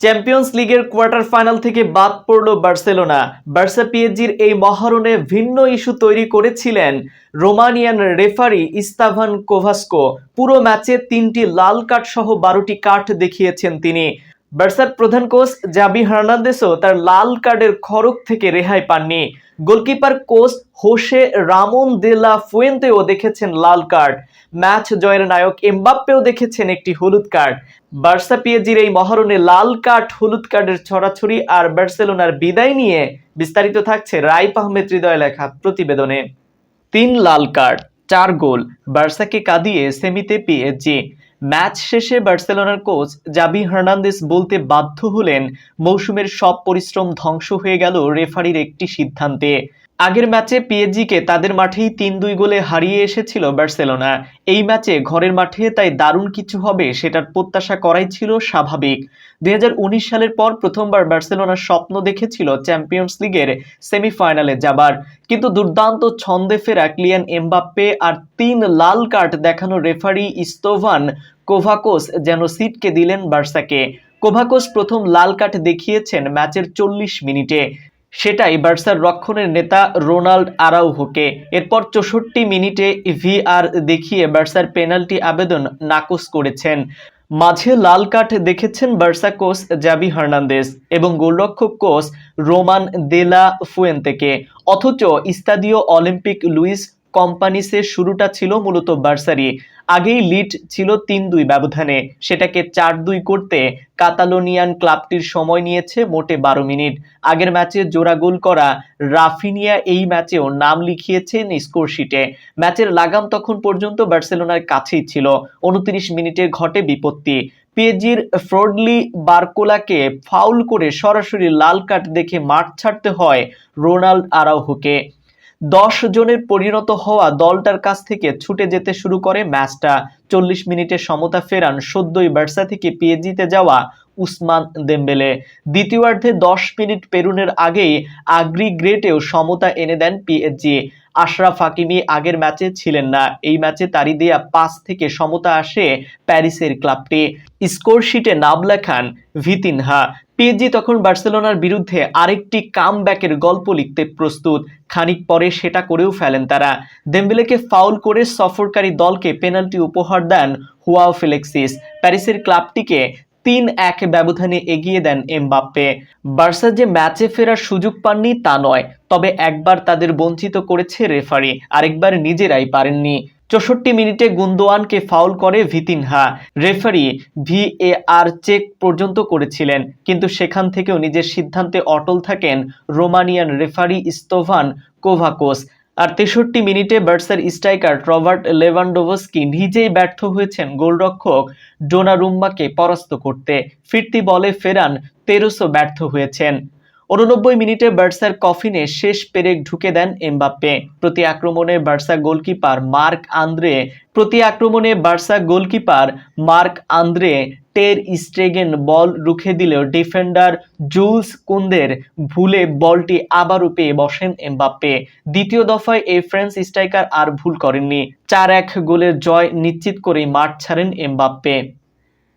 Champions লিগের quarter final থেকে বাদ পড়ল বার্সেলোনা। বার্সা পিএজির এই মহারণে ভিন্ন ইস্যু তৈরি করেছিলেন রোমানিয়ান রেফারি ইস্তাভান কোভাস্কো। পুরো ম্যাচে তিনটি লাল কার্ড সহ বারোটি কার্ড দেখিয়েছেন তিনি। বার্সার প্রধান কোচ জাবি হার্নান্দেসও তার লাল কার্ডের খড়ক থেকে রেহাই পাননি। Goalkeeper coach Jose Ramon de la ফুয়েন্তেও দেখেছেন লাল কার্ড। ম্যাচ জয়ের নায়ক এমবাপ্পেও দেখেছেন একটি হলুদ কার্ড। বার্সা পিএজির এই মহারণে লাল কার্ড, হলুদ কার্ডের ছড়াছড়ি আর বার্সেলোনার বিদায় নিয়ে বিস্তারিত থাকছে রাইপ আহমেদ হৃদয় লেখা প্রতিবেদনে। তিন লাল কার্ড, চার গোল, বার্সাকে কাঁদিয়ে সেমিতে পিএসজি ম্যাচ শেষে বার্সেলোনার কোচ জাবি হার্নান্দেস বলতে বাধ্য হলেন, মৌসুমের সব পরিশ্রম ধ্বংস হয়ে গেল রেফারির একটি সিদ্ধান্তে। আগের ম্যাচে পিএসজিকে তাদের মাঠেই তিন দুই গোলে হারিয়ে এসেছিল বার্সেলোনা। এই ম্যাচে ঘরের মাঠে তাই দারুণ কিছু হবে সেটার প্রত্যাশা করাই ছিল স্বাভাবিক। দুই হাজার উনিশ সালের পর প্রথমবার বার্সেলোনার স্বপ্ন দেখেছিল চ্যাম্পিয়ন্স লিগের সেমিফাইনালে যাবার। কিন্তু দুর্দান্ত ছন্দে ফেরা ক্লিয়ান এমবাপ্পে আর তিন লাল কার্ড দেখানো রেফারি ইস্তোভান কোভাকোস যেন সিটকে দিলেন বার্সাকে। কোভাকোস প্রথম লাল কার্ড দেখিয়েছেন ম্যাচের চল্লিশ মিনিটে। সেটাই বার্সার রক্ষণের নেতা রোনাল্ড আরাউহোকে। এরপর চৌষট্টি মিনিটে ভিআর দেখিয়ে বার্সার পেনাল্টি আবেদন নাকচ করেছেন। মাঝে লাল কাঠ দেখেছেন বার্সা কোচ জাবি হার্নান্দেস এবং গোলরক্ষক কোচ রোমান দেলা ফুয়েন্তেকে। অথচ ইস্তাদিও অলিম্পিক লুইস কোম্পানিসের শুরুটা ছিল মূলত বার্সারি আগেই লিড ছিল তিন দুই ব্যবধানে। সেটাকে চার দুই করতে কাতালোনিয়ান ক্লাবটির সময় নিয়েছে মোটে বারো মিনিট। আগের ম্যাচে জোড়া গোল করা রাফিনিয়া এই ম্যাচেও নাম লিখিয়েছেন স্কোরশিটে ম্যাচের লাগাম তখন পর্যন্ত বার্সেলোনার কাছেই ছিল। উনত্রিশ মিনিটে ঘটে বিপত্তি। পিএজির ফ্রডলি বার্কোলাকে ফাউল করে সরাসরি লাল কার্ড দেখে মাঠ ছাড়তে হয় রোনাল্ড আরাউহোকে। দশ জনের পরিণত হওয়া দলটার কাছ থেকে ছুটে যেতে শুরু করে ম্যাচটা। চল্লিশ মিনিটে সমতা ফেরান সদ্যই বার্সা থেকে পিএজিতে যাওয়া উসমান দেম্বেলে। দ্বিতীয়ার্ধে দশ মিনিট পেরুনের আগেই আগ্রি গ্রেটেও সমতা এনে দেন পিএজি আশরাফ হাকিমি আগের ম্যাচে ছিলেন না। এই ম্যাচে তারি দেয়া পাঁচ থেকে সমতা আসে প্যারিসের ক্লাবটি। স্কোর শিটে নাম লেখান ভিতিনহা। পিএসজি তখন বার্সেলোনার বিরুদ্ধে আরেকটি কাম ব্যাকের গল্প লিখতে প্রস্তুত। খানিক পরে সেটা করেও ফেলেন তারা। দেম্বেলেকে ফাউল করে সফরকারী দলকে পেনাল্টি উপহার দেন হুয়াও ফেলেক্সিস। প্যারিসের ক্লাবটিকে তিন এক ব্যবধানে এগিয়ে দেন এমবাপ্পে। বার্সা যে ম্যাচে ফেরার সুযোগ পাননি তা নয়, তবে একবার তাদের বঞ্চিত করেছে রেফারি, আরেকবার নিজেরাই পারেননি। চৌষট্টি মিনিটে গুন্দোয়ানকে ফাউল করে ভিতিনহা। রেফারি ভিএআর চেক পর্যন্ত করেছিলেন, কিন্তু সেখান থেকেও নিজের সিদ্ধান্তে অটল থাকেন রোমানিয়ান রেফারি ইস্তোভান কোভাকোস। আর তেষট্টি মিনিটে বার্সার স্ট্রাইকার রবার্ট লেভানডোভস্কি নিজেই ব্যর্থ হয়েছেন গোলরক্ষক ডোনারুম্মাকে পরাস্ত করতে। ফিরতি বলে ফেরান তেরোশো ব্যর্থ হয়েছেন। উননব্বই মিনিটে বার্সার কফিনে শেষ পেরেক ঢুকে দেন এমবাপ্পে। প্রতি আক্রমণে বার্সা গোলকিপার মার্ক আন্দ্রে, প্রতি আক্রমণে বার্সা গোলকিপার মার্ক আন্দ্রে টের স্ট্রেগেন বল রুখে দিলেও ডিফেন্ডার জুলস কুন্দের ভুলে বলটি আবারও পেয়ে বসেন এমবাপ্পে। দ্বিতীয় দফায় এই ফ্রেঞ্চ স্ট্রাইকার আর ভুল করেননি। চার এক গোলের জয় নিশ্চিত করেই মাঠ ছাড়েন এমবাপ্পে।